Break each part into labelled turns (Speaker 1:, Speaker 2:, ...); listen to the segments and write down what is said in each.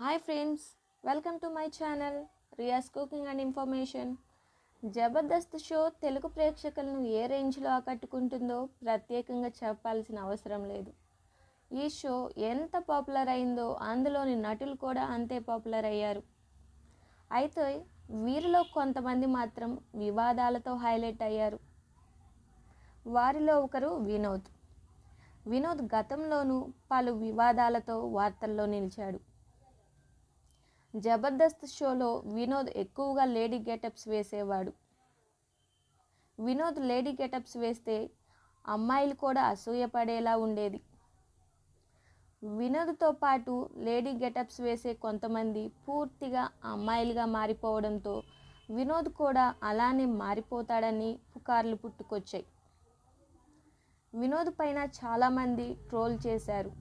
Speaker 1: Hi friends welcome to my channel Riya's cooking and information Jabardasth show Telugu ప్రేక్షకులను ఏ రేంజ్లో ఆకట్టుకుంటుందో ప్రత్యేకంగా చెప్పాల్సిన అవసరం లేదు. ఈ షో ఎంత పాపులర్ అయిందో అందులోని నటులు కూడా అంతే పాపులర్ అయ్యారు. అయితే వీరిలో కొంతమంది మాత్రం వివాదాలతో హైలైట్ అయ్యారు. వారిలో ఒకరు వినోద్. వినోద్ గతంలోనూ పలు వివాదాలతో వార్తల్లో నిలిచాడు. జబర్దస్త్ షోలో వినోద్ ఎక్కువగా లేడీ గెటప్స్ వేసేవాడు. వినోద్ లేడీ గెటప్స్ వేస్తే అమ్మాయిలు కూడా అసూయపడేలా ఉండేది. వినోద్తో పాటు లేడీ గెటప్స్ వేసే కొంతమంది పూర్తిగా అమ్మాయిలుగా మారిపోవడంతో వినోద్ కూడా అలానే మారిపోతాడని పుకార్లు పుట్టుకొచ్చాయి. వినోద్ పైన చాలామంది ట్రోల్ చేశారు.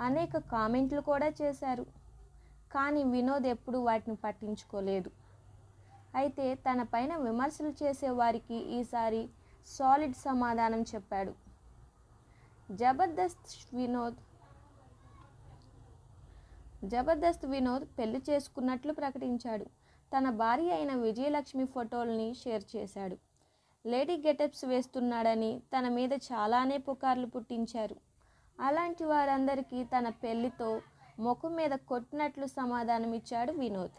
Speaker 1: అనేక కామెంట్లు కూడా చేశారు. కానీ వినోద్ ఎప్పుడూ వాటిని పట్టించుకోలేదు. అయితే తన పైన విమర్శలు చేసే వారికి ఈసారి సాలిడ్ సమాధానం చెప్పాడు. జబర్దస్త్ వినోద్ జబర్దస్త్ వినోద్ పెళ్ళి చేసుకున్నట్లు ప్రకటించాడు. తన భార్య అయిన విజయలక్ష్మి ఫోటోల్ని షేర్ చేశాడు. లేడీ గెటప్స్ వేస్తున్నాడని తన మీద చాలానే పుకార్లు పుట్టించారు. అలాంటి వారందరికీ తన పెళ్ళితో ముఖం మీద కొట్టినట్లు సమాధానం ఇచ్చాడు వినోద్.